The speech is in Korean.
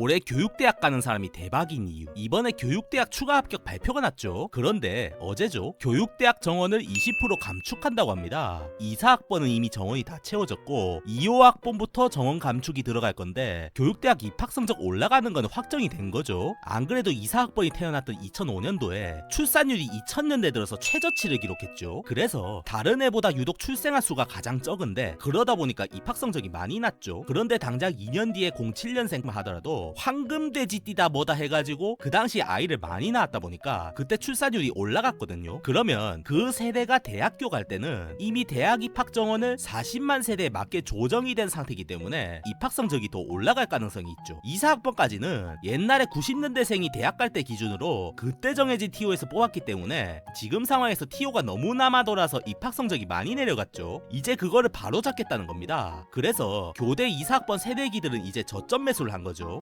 올해 교육대학 가는 사람이 대박인 이유. 이번에 교육대학 추가 합격 발표가 났죠. 그런데 어제죠. 교육대학 정원을 20% 감축한다고 합니다. 2사학번은 이미 정원이 다 채워졌고 2호학번부터 정원 감축이 들어갈 건데 교육대학 입학 성적 올라가는 건 확정이 된 거죠. 안 그래도 2사학번이 태어났던 2005년도에 출산율이 2000년대 들어서 최저치를 기록했죠. 그래서 다른 애보다 유독 출생아 수가 가장 적은데 그러다 보니까 입학 성적이 많이 낮죠. 그런데 당장 2년 뒤에 07년생만 하더라도 황금돼지 띠다 뭐다 해가지고 그 당시 아이를 많이 낳았다 보니까 그때 출산율이 올라갔거든요. 그러면 그 세대가 대학교 갈 때는 이미 대학 입학 정원을 40만 세대에 맞게 조정이 된 상태이기 때문에 입학 성적이 더 올라갈 가능성이 있죠. 2사학번까지는 옛날에 90년대생이 대학 갈 때 기준으로 그때 정해진 TO에서 뽑았기 때문에 지금 상황에서 TO가 너무나 마 돌아서 입학 성적이 많이 내려갔죠. 이제 그거를 바로 잡겠다는 겁니다. 그래서 교대 2사학번 세대기들은 이제 저점 매수를 한 거죠